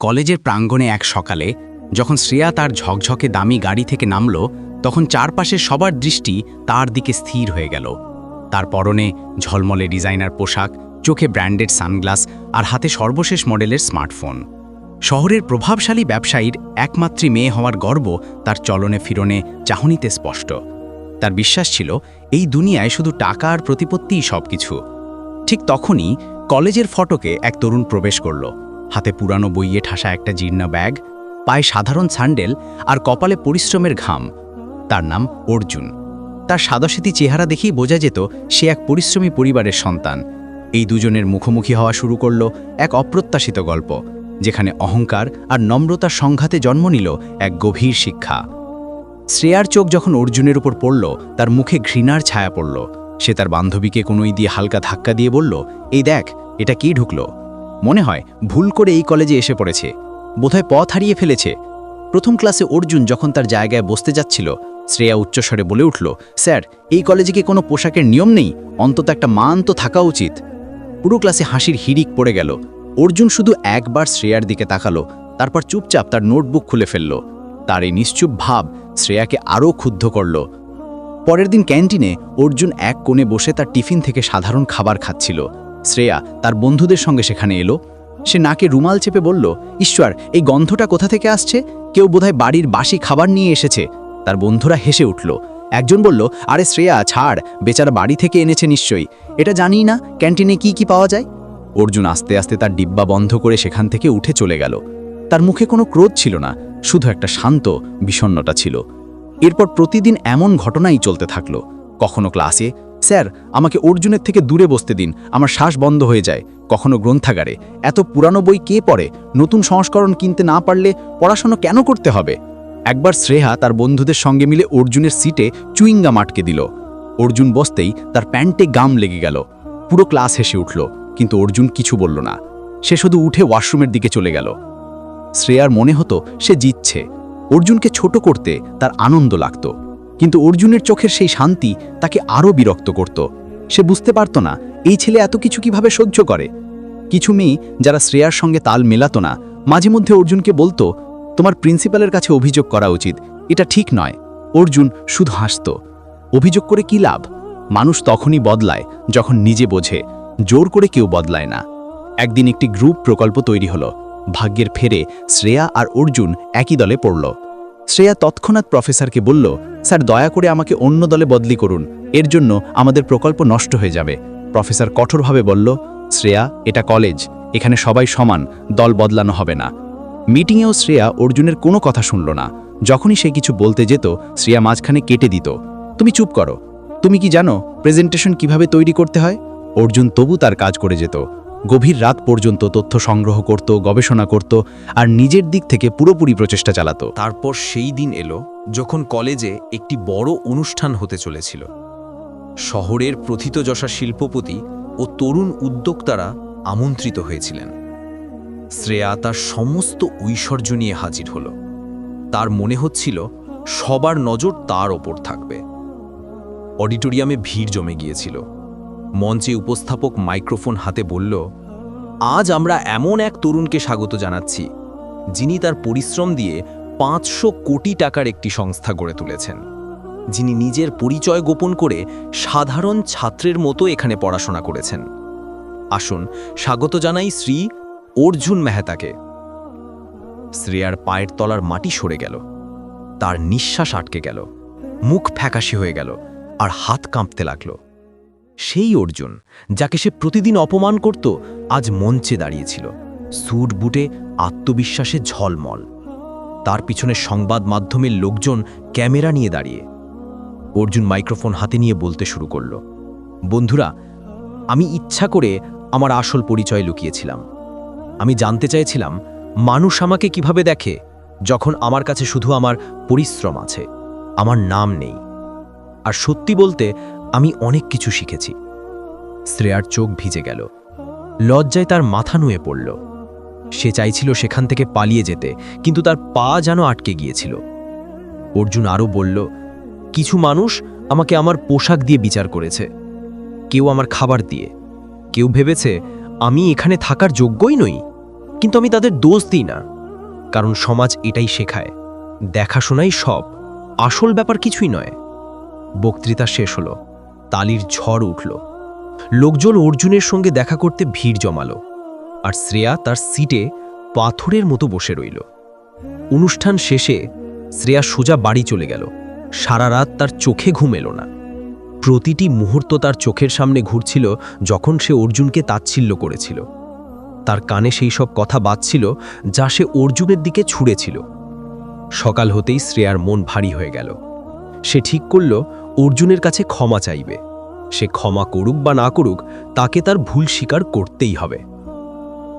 কলেজের প্রাঙ্গণে এক সকালে, যখন শ্রেয়া তার ঝকঝকে দামি গাড়ি থেকে নামল, তখন চারপাশে সবার দৃষ্টি তার দিকে স্থির হয়ে গেল। তার পরনে ঝলমলে ডিজাইনার পোশাক, চোখে ব্র্যান্ডেড সানগ্লাস আর হাতে সর্বশেষ মডেলের স্মার্টফোন। শহরের প্রভাবশালী ব্যবসায়ীর একমাত্রী মেয়ে হওয়ার গর্ব তার চলনে ফিরনে চাহনিতে স্পষ্ট। তার বিশ্বাস ছিল, এই দুনিয়ায় শুধু টাকা আর প্রতিপত্তিই সবকিছু। ঠিক তখনই কলেজের ফটকে এক তরুণ প্রবেশ করল। হাতে পুরানো বইয়ে ঠাসা একটা জীর্ণ ব্যাগ, পায়ে সাধারণ স্যান্ডেল আর কপালে পরিশ্রমের ঘাম। তার নাম অর্জুন। তার সাদাসিতি চেহারা দেখেই বোঝা যেত সে এক পরিশ্রমী পরিবারের সন্তান। এই দুজনের মুখোমুখি হওয়া শুরু করল এক অপ্রত্যাশিত গল্প, যেখানে অহংকার আর নম্রতার সংঘাতে জন্ম নিল এক গভীর শিক্ষা। শ্রেয়ার চোখ যখন অর্জুনের উপর পড়ল, তার মুখে ঘৃণার ছায়া পড়ল। সে তার বান্ধবীকে কোনোই দিয়ে হালকা ধাক্কা দিয়ে বলল, এই দেখ, এটা কি ঢুকলো? মনে হয় ভুল করে এই কলেজে এসে পড়েছে। বোধহয় পথ হারিয়ে ফেলেছে। প্রথম ক্লাসে অর্জুন যখন তার জায়গায় বসতে যাচ্ছিল, শ্রেয়া উচ্চস্বরে বলে উঠল, স্যার, এই কলেজে কি কোনো পোশাকের নিয়ম নেই? অন্তত একটা মান তো থাকা উচিত। পুরো ক্লাসে হাসির হিড়িক পড়ে গেল। অর্জুন শুধু একবার শ্রেয়ার দিকে তাকালো, তারপর চুপচাপ তার নোটবুক খুলে ফেলল। তার এই নিশ্চুপ ভাব শ্রেয়াকে আরও ক্ষুব্ধ করল। পরের দিন ক্যান্টিনে অর্জুন এক কোণে বসে তার টিফিন থেকে সাধারণ খাবার খাচ্ছিল। শ্রেয়া তার বন্ধুদের সঙ্গে সেখানে এলো। সে নাকে রুমাল চেপে বলল, ঈশ্বর, এই গন্ধটা কোথা থেকে আসছে? কেউ বোধহয় বাড়ির বাসি খাবার নিয়ে এসেছে। তার বন্ধুরা হেসে উঠল। একজন বলল, আরে শ্রেয়া, ছাড়, বেচারা বাড়ি থেকে এনেছে নিশ্চয়ই। এটা জানি না ক্যান্টিনে কি কি পাওয়া যায়? অর্জুন আস্তে আস্তে তার ডিব্বা বন্ধ করে সেখান থেকে উঠে চলে গেল। তার মুখে কোনো ক্রোধ ছিল না, শুধু একটা শান্ত, বিষণ্ণতা ছিল। এরপর প্রতিদিন এমন ঘটনাই চলতে থাকল। কখনো ক্লাসে স্যার, আমাকে অর্জুনের থেকে দূরে বসতে দিন, আমার শ্বাস বন্ধ হয়ে যায়, কখনো গ্রন্থাগারে। এত পুরানো বই কে পড়ে? নতুন সংস্করণ কিনতে না পারলে পড়াশোনা কেন করতে হবে? একবার শ্রেহা তার বন্ধুদের সঙ্গে মিলে অর্জুনের সিটে চুইংগাম আটকে দিল। অর্জুন বসতেই তার প্যান্টে গাম লেগে গেল। পুরো ক্লাস হেসে উঠল, কিন্তু অর্জুন কিছু বলল না। সে শুধু উঠে ওয়াশরুমের দিকে চলে গেল। শ্রেয়ার মনে হতো সে জিতছে। অর্জুনকে ছোট করতে তার আনন্দ লাগত। কিন্তু অর্জুনের চোখের সেই শান্তি তাকে আরও বিরক্ত করত। সে বুঝতে পারত না, এই ছেলে এত কিছু কীভাবে সহ্য করে? কিছু মেয়ে যারা শ্রেয়ার সঙ্গে তাল মেলাত না, মাঝে মধ্যে অর্জুনকে বলতো, তোমার প্রিন্সিপালের কাছে অভিযোগ করা উচিত, এটা ঠিক নয়। অর্জুন শুধু হাসত। অভিযোগ করে কি লাভ? মানুষ তখনই বদলায় যখন নিজে বোঝে, জোর করে কেউ বদলায় না। একদিন একটি গ্রুপ প্রকল্প তৈরি হলো। ভাগ্যের ফেরে শ্রেয়া আর অর্জুন একই দলে পড়ল। শ্রেয়া তৎক্ষণাৎ প্রফেসরকে বলল, স্যার, দয়া করে আমাকে অন্য দলে বদলি করুন। এর জন্য আমাদের প্রকল্প নষ্ট হয়ে যাবে। প্রফেসর কঠোরভাবে বলল, শ্রেয়া, এটা কলেজ। এখানে সবাই সমান, দল বদলানো হবে না। মিটিংয়েও শ্রেয়া অর্জুনের কোনো কথা শুনল না। যখনই সে কিছু বলতে যেত, শ্রেয়া মাঝখানে কেটে দিত। তুমি চুপ করো। তুমি কি জানো, প্রেজেন্টেশন কীভাবে তৈরি করতে হয়? অর্জুন তবু তার কাজ করে যেত। গভীর রাত পর্যন্ত তথ্য সংগ্রহ করত, গবেষণা করত আর নিজের দিক থেকে পুরোপুরি প্রচেষ্টা চালাত। তারপর সেই দিন এলো যখন কলেজে একটি বড় অনুষ্ঠান হতে চলেছিল। শহরের প্রথিতযশা শিল্পপতি ও তরুণ উদ্যোক্তারা আমন্ত্রিত হয়েছিলেন। শ্রেয়া তার সমস্ত ঐশ্বর্য নিয়ে হাজির হল। তার মনে হচ্ছিল সবার নজর তার ওপর থাকবে। অডিটোরিয়ামে ভিড় জমে গিয়েছিল। মঞ্চে উপস্থাপক মাইক্রোফোন হাতে বলল, আজ আমরা এমন এক তরুণকে স্বাগত জানাচ্ছি, যিনি তার পরিশ্রম দিয়ে পাঁচশো কোটি টাকার একটি সংস্থা গড়ে তুলেছেন। যিনি নিজের পরিচয় গোপন করে সাধারণ ছাত্রের মতো এখানে পড়াশোনা করেছেন। আসুন, স্বাগত জানাই শ্রী অর্জুন মেহতাকে। শ্রেয়ার পায়ের তলার মাটি সরে গেল। তার নিঃশ্বাস আটকে গেল। মুখ ফ্যাকাশি হয়ে গেল। আর হাত কাঁপতে লাগল। সেই অর্জুন, যাকে সে প্রতিদিন অপমান করত, আজ মঞ্চে দাঁড়িয়েছিল। স্যুট, বুটে, আত্মবিশ্বাসে ঝলমল। তার পিছনে সংবাদ মাধ্যমের লোকজন ক্যামেরা নিয়ে দাঁড়িয়ে। অর্জুন মাইক্রোফোন হাতে নিয়ে বলতে শুরু করল, বন্ধুরা, আমি ইচ্ছা করে আমার আসল পরিচয় লুকিয়েছিলাম। আমি জানতে চাইছিলাম, মানুষ আমাকে কীভাবে দেখে, যখন আমার কাছে শুধু আমার পরিশ্রম আছে, আমার নাম নেই। আর সত্যি বলতে আমি অনেক কিছু শিখেছি। শ্রেয়ার চোখ ভিজে গেল। লজ্জায় তার মাথা নুয়ে পড়ল। সে চাইছিল সেখান থেকে পালিয়ে যেতে, কিন্তু তার পা যেন আটকে গিয়েছিল। অর্জুন আরও বলল, কিছু মানুষ আমাকে আমার পোশাক দিয়ে বিচার করেছে। কেউ আমার খাবার দিয়ে। কেউ ভেবেছে আমি এখানে থাকার যোগ্যই নই, কিন্তু আমি তাদের দোষ দিই না। কারণ সমাজ এটাই শেখায়। দেখাশোনাই সব। আসল ব্যাপার কিছুই নয়। বক্তৃতা শেষ হলো। তালির ঝড় উঠল। লোকজন অর্জুনের সঙ্গে দেখা করতে ভিড় জমালো, আর শ্রেয়া তার সিটে পাথরের মতো বসে রইল। অনুষ্ঠান শেষে শ্রেয়া সোজা বাড়ি চলে গেল। সারা রাত তার চোখে ঘুম এলো না। প্রতিটি মুহূর্ত তার চোখের সামনে ঘুরছিল যখন সে অর্জুনকে তাচ্ছিল্য করেছিল। তার কানে সেই সব কথা বাজছিল যা সে অর্জুনের দিকে ছুঁড়েছিল। সকাল হতেই শ্রেয়ার মন ভারী হয়ে গেল। সে ঠিক করল, অর্জুনের কাছে ক্ষমা চাইবে। সে ক্ষমা করুক বা না করুক, তাকে তার ভুল স্বীকার করতেই হবে।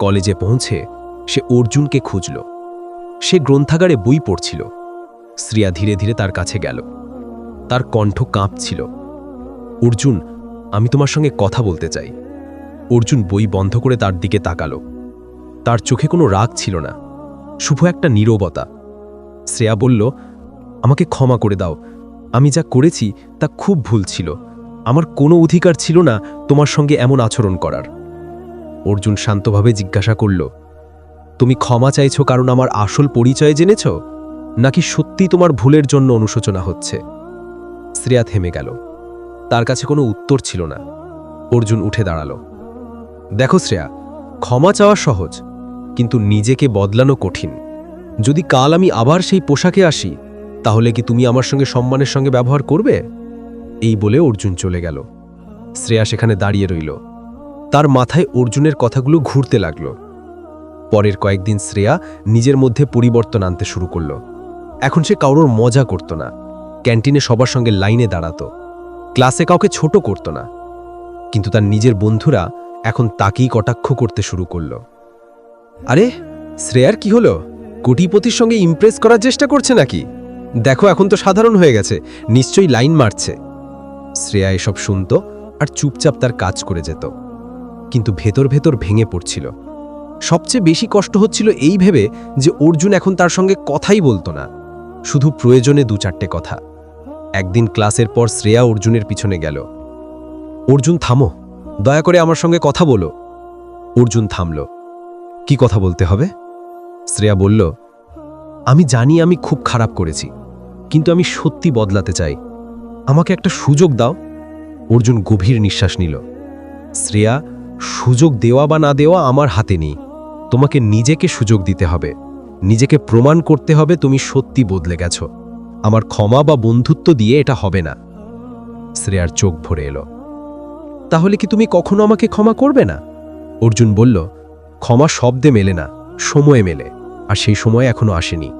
কলেজে পৌঁছে সে অর্জুনকে খুঁজল। সে গ্রন্থাগারে বই পড়ছিল। শ্রিয়া ধীরে ধীরে তার কাছে গেল। তার কণ্ঠ কাঁপছিল। অর্জুন, আমি তোমার সঙ্গে কথা বলতে চাই। অর্জুন বই বন্ধ করে তার দিকে তাকালো। তার চোখে কোনো রাগ ছিল না। শুভ একটা নীরবতা। শ্রেয়া বলল, আমাকে ক্ষমা করে দাও। আমি যা করেছি তা খুব ভুল ছিল। আমার কোনো অধিকার ছিল না তোমার সঙ্গে এমন আচরণ করার। অর্জুন শান্তভাবে জিজ্ঞাসা করল, তুমি ক্ষমা চাইছ কারণ আমার আসল পরিচয় জেনেছ? নাকি সত্যি তোমার ভুলের জন্য অনুশোচনা হচ্ছে? শ্রেয়া থেমে গেল। তার কাছে কোনো উত্তর ছিল না। অর্জুন উঠে দাঁড়াল, দেখো শ্রেয়া, ক্ষমা চাওয়া সহজ, কিন্তু নিজেকে বদলানো কঠিন। যদি কাল আমি আবার সেই পোশাকে আসি তাহলে কি তুমি আমার সঙ্গে সম্মানের সঙ্গে ব্যবহার করবে? এই বলে অর্জুন চলে গেল। শ্রেয়া সেখানে দাঁড়িয়ে রইল। তার মাথায় অর্জুনের কথাগুলো ঘুরতে লাগল। পরের কয়েকদিন শ্রেয়া নিজের মধ্যে পরিবর্তন আনতে শুরু করল। এখন সে কারোর মজা করত না। ক্যান্টিনে সবার সঙ্গে লাইনে দাঁড়াত। ক্লাসে কাউকে ছোট করত না। কিন্তু তার নিজের বন্ধুরা এখন তাকেই কটাক্ষ করতে শুরু করল। আরে, শ্রেয়ার কি হলো? কোটিপতির সঙ্গে ইমপ্রেস করার চেষ্টা করছে নাকি? দেখো, এখন তো সাধারণ হয়ে গেছে। নিশ্চয়ই লাইন মারছে। শ্রেয়া এসব শুনত আর চুপচাপ তার কাজ করে যেত। কিন্তু ভেতর ভেতর ভেঙে পড়ছিল। সবচেয়ে বেশি কষ্ট হচ্ছিল এই ভেবে যে অর্জুন এখন তার সঙ্গে কথাই বলতো না। শুধু প্রয়োজনে দু চারটে কথা। একদিন ক্লাসের পর শ্রেয়া অর্জুনের পিছনে গেল। অর্জুন, থামো। দয়া করে আমার সঙ্গে কথা বলো। অর্জুন থামল। কি কথা বলতে হবে? শ্রেয়া বলল আমি জানি আমি খুব খারাপ করেছি, কিন্তু আমি সত্যি বদলাতে চাই। আমাকে একটা সুযোগ দাও। অর্জুন গভীর নিঃশ্বাস নিল। শ্রেয়া, সুযোগ দেওয়া বা না দেওয়া আমার হাতে নেই। তোমাকে নিজেকে সুযোগ দিতে হবে। নিজেকে প্রমাণ করতে হবে তুমি সত্যি বদলে গেছ। আমার ক্ষমা বা বন্ধুত্ব দিয়ে এটা হবে না। শ্রেয়ার চোখ ভরে এলো। তাহলে কি তুমি কখনো আমাকে ক্ষমা করবে না? অর্জুন বলল, ক্ষমা শব্দে মেলে না, সময়ে মেলে। আর সেই সময় এখনও আসেনি।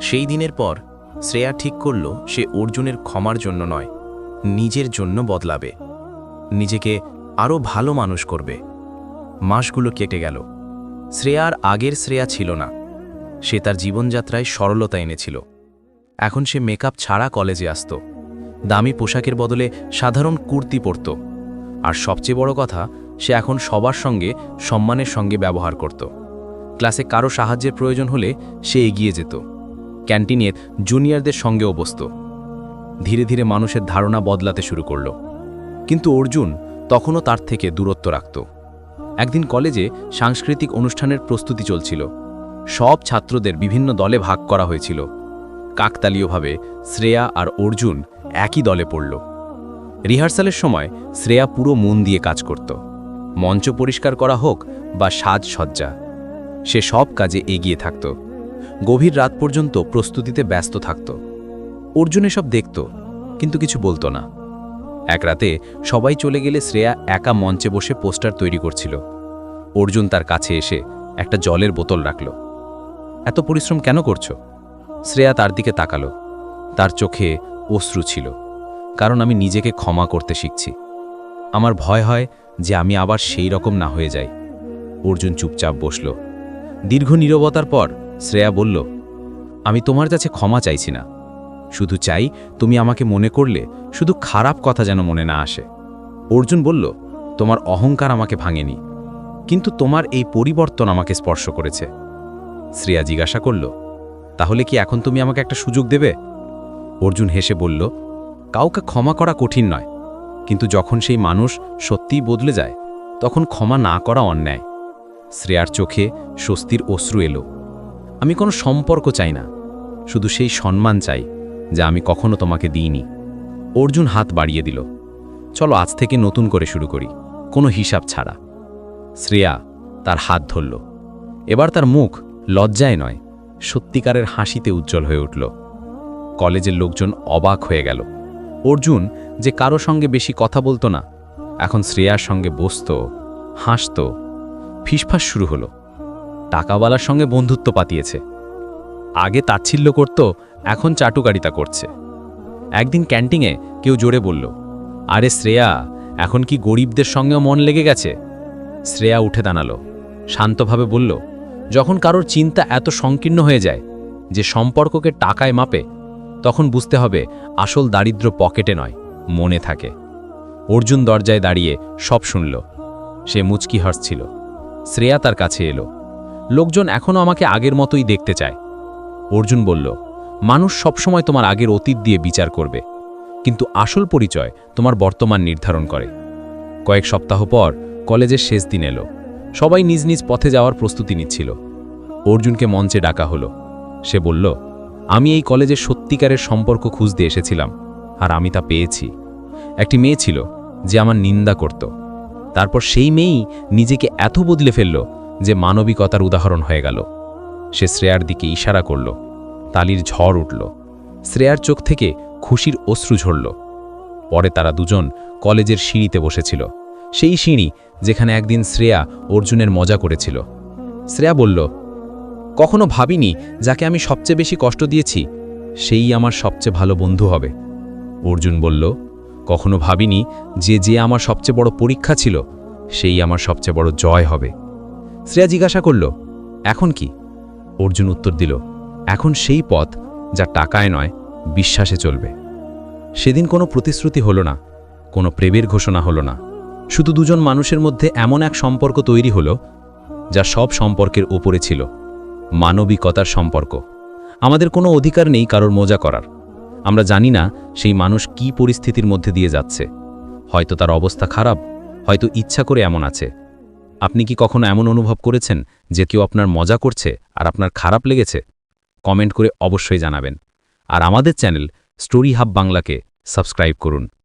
সেই দিনের পর শ্রেয়া ঠিক করল সে অর্জুনের ক্ষমার জন্য নয়, নিজের জন্য বদলাবে। নিজেকে আরও ভালো মানুষ করবে। মাসগুলো কেটে গেল। শ্রেয়ার আগের শ্রেয়া ছিল না। সে তার জীবনযাত্রায় সরলতা এনেছিল। এখন সে মেকআপ ছাড়া কলেজে আসত। দামি পোশাকের বদলে সাধারণ কুর্তি পরত। আর সবচেয়ে বড় কথা, সে এখন সবার সঙ্গে সম্মানের সঙ্গে ব্যবহার করত। ক্লাসে কারও সাহায্যের প্রয়োজন হলে সে এগিয়ে যেত। ক্যান্টিনের জুনিয়রদের সঙ্গেও বসত। ধীরে ধীরে মানুষের ধারণা বদলাতে শুরু করল। কিন্তু অর্জুন তখনও তার থেকে দূরত্ব রাখত। একদিন কলেজে সাংস্কৃতিক অনুষ্ঠানের প্রস্তুতি চলছিল। সব ছাত্রদের বিভিন্ন দলে ভাগ করা হয়েছিল। কাকতালীয়ভাবে শ্রেয়া আর অর্জুন একই দলে পড়ল। রিহার্সালের সময় শ্রেয়া পুরো মন দিয়ে কাজ করত। মঞ্চ পরিষ্কার করা হোক বা সাজসজ্জা। সে সব কাজে এগিয়ে থাকত। গভীর রাত পর্যন্ত প্রস্তুতিতে ব্যস্ত থাকত। অর্জুন এসব দেখত, কিন্তু কিছু বলতো না। এক রাতে সবাই চলে গেলে শ্রেয়া একা মঞ্চে বসে পোস্টার তৈরি করছিল। অর্জুন তার কাছে এসে একটা জলের বোতল রাখল। এত পরিশ্রম কেন করছ? শ্রেয়া তার দিকে তাকালো। তার চোখে অশ্রু ছিল, কারণ আমি নিজেকে ক্ষমা করতে শিখছি। আমার ভয় হয় যে আমি আবার সেই রকম না হয়ে যাই। অর্জুন চুপচাপ বসল। দীর্ঘ নীরবতার পর শ্রেয়া বলল, আমি তোমার কাছে ক্ষমা চাইছি না। শুধু চাই তুমি আমাকে মনে করলে শুধু খারাপ কথা যেন মনে না আসে অর্জুন বলল, তোমার অহংকার আমাকে ভাঙেনি, কিন্তু তোমার এই পরিবর্তন আমাকে স্পর্শ করেছে শ্রেয়া জিজ্ঞাসা করল, তাহলে কি এখন তুমি আমাকে একটা সুযোগ দেবে অর্জুন হেসে বলল, কাউকে ক্ষমা করা কঠিন নয়, কিন্তু যখন সেই মানুষ সত্যিই বদলে যায়, তখন ক্ষমা না করা অন্যায়। শ্রেয়ার চোখে স্বস্তির অশ্রু এলো। আমি কোনো সম্পর্ক চাই না, শুধু সেই সম্মান চাই যা আমি কখনো তোমাকে দিইনি। অর্জুন হাত বাড়িয়ে দিল, চলো আজ থেকে নতুন করে শুরু করি, কোনো হিসাব ছাড়া। শ্রেয়া তার হাত ধরল, এবার তার মুখ লজ্জায় নয়, সত্যিকারের হাসিতে উজ্জ্বল হয়ে উঠল। কলেজের লোকজন অবাক হয়ে গেল, অর্জুন যে কারও সঙ্গে বেশি কথা বলতো না, এখন শ্রেয়ার সঙ্গে বসত, হাসতো ফিসফাস শুরু হলো। টাকাওয়ালার সঙ্গে বন্ধুত্ব পাতিয়েছে। আগে তাচ্ছিল্য করত, এখন চাটুকারিতা করছে। একদিন ক্যান্টিনে কেউ জোরে বলল, আরে শ্রেয়া, এখন কি গরিবদের সঙ্গেও মন লেগে গেছে? শ্রেয়া উঠে দাঁড়াল, শান্তভাবে বলল, যখন কারোর চিন্তা এত সংকীর্ণ হয়ে যায় যে সম্পর্ককে টাকায় মাপে, তখন বুঝতে হবে আসল দারিদ্র পকেটে নয়, মনে থাকে। অর্জুন দরজায় দাঁড়িয়ে সব শুনল। সে মুচকি হাসছিল। শ্রেয়া তার কাছে এলো। লোকজন এখনও আমাকে আগের মতোই দেখতে চায়। অর্জুন বলল, মানুষ সবসময় তোমার আগের অতীত দিয়ে বিচার করবে। কিন্তু আসল পরিচয় তোমার বর্তমান নির্ধারণ করে। কয়েক সপ্তাহ পর কলেজের শেষ দিন এলো। সবাই নিজ নিজ পথে যাওয়ার প্রস্তুতি নিচ্ছিল। অর্জুনকে মঞ্চে ডাকা হলো। সে বলল, আমি এই কলেজের সত্যিকারের সম্পর্ক খুঁজতে এসেছিলাম, আর আমি তা পেয়েছি। একটি মেয়ে ছিল, যে আমার নিন্দা করত। তারপর সেই মেয়েই নিজেকে এত বদলে ফেলল যে মানবিকতার উদাহরণ হয়ে গেল। সে শ্রেয়ার দিকে ইশারা করল। তালির ঝড় উঠল। শ্রেয়ার চোখ থেকে খুশির অশ্রু ঝরল। পরে তারা দুজন কলেজের সিঁড়িতে বসেছিল। সেই সিঁড়ি যেখানে একদিন শ্রেয়া অর্জুনের মজা করেছিল। শ্রেয়া বলল, কখনো ভাবিনি যাকে আমি সবচেয়ে বেশি কষ্ট দিয়েছি? সেই আমার সবচেয়ে ভালো বন্ধু হবে। অর্জুন বলল কখনো ভাবিনি যে যে আমার সবচেয়ে বড় পরীক্ষা ছিল, সেই আমার সবচেয়ে বড় জয় হবে। শ্রেয়া জিজ্ঞাসা করল, এখন কি? অর্জুন উত্তর দিল, এখন সেই পথ যা টাকায় নয়, বিশ্বাসে চলবে। সেদিন কোনো প্রতিশ্রুতি হলো না, কোনো প্রেমের ঘোষণা হলো না। শুধু দুজন মানুষের মধ্যে এমন এক সম্পর্ক তৈরি হলো, যা সব সম্পর্কের ওপরে ছিল, মানবিকতার সম্পর্ক। আমাদের কোনো অধিকার নেই কারোর মজা করার। আমরা জানি না সেই মানুষ কি পরিস্থিতির মধ্যে দিয়ে যাচ্ছে। হয়তো তার অবস্থা খারাপ, হয়তো ইচ্ছা করে এমন আছে। আপনি কি কখনো এমন অনুভব করেছেন যে কেউ আপনার মজা করছে আর আপনার খারাপ লেগেছে? কমেন্ট করে অবশ্যই জানাবেন। আর আমাদের চ্যানেল স্টোরি হাব বাংলাকে সাবস্ক্রাইব করুন।